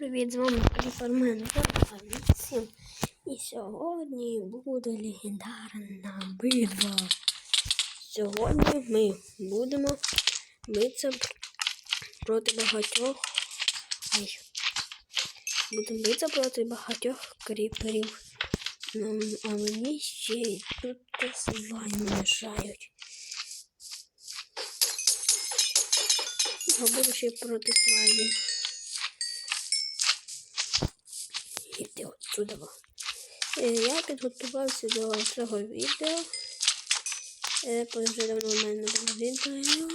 привіт! З вами Кріпермен всім. І сьогодні буде легендарна битва. Сьогодні ми будемо битися проти багатьох. Ай. Будемо битися проти багатьох кріперів. А мені ще й тут слайми мешають. Я буду ще проти слаймів. Отсюда. Е, Я підготувався до цього відео. Е, Вже давно в мене було відео.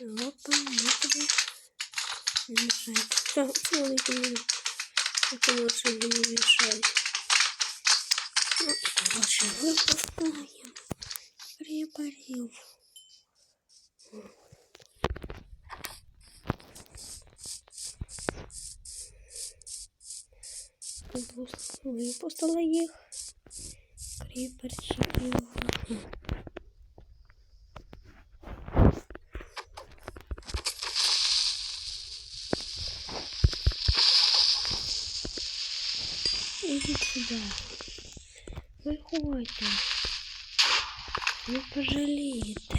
Опа, на тобі. Не це великі мені. Це мені мішають. Ну, коротше, випускаємо. Приборів. Випустила їх. Кріперчиків. Ідіть сюди. Виходьте. Не пожалієте.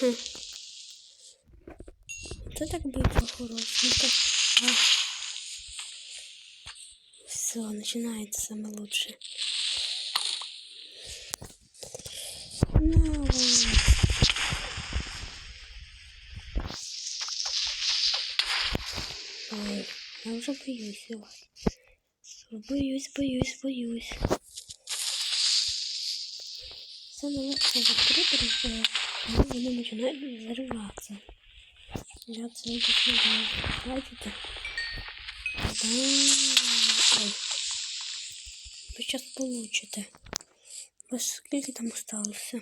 Хм. Так битва хорошенько. Ну а. Все, начинается самое лучшее. Ну, Ой, я уже боюсь его. Боюсь, боюсь, боюсь. Самое лучшее. закрити. Но они начинают взрываться. Я це не знаю. Бачите? Да. Ой. Ви зараз получите. Ось скільки там осталося?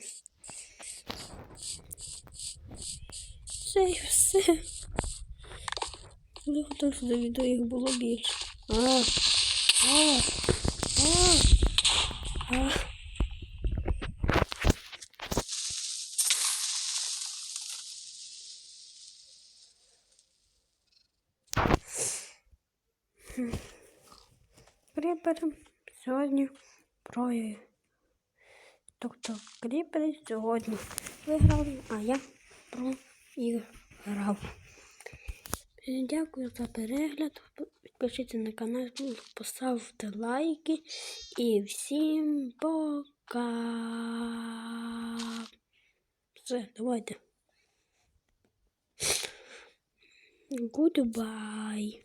Все і все. Коли готовся до відео, їх а, а, Кріпер сьогодні проє. Тобто кріпер сьогодні виграв, а я проіграв. Дякую за перегляд. Підпишіться на канал, поставте лайки і всім пока. Все, давайте. Goodbye.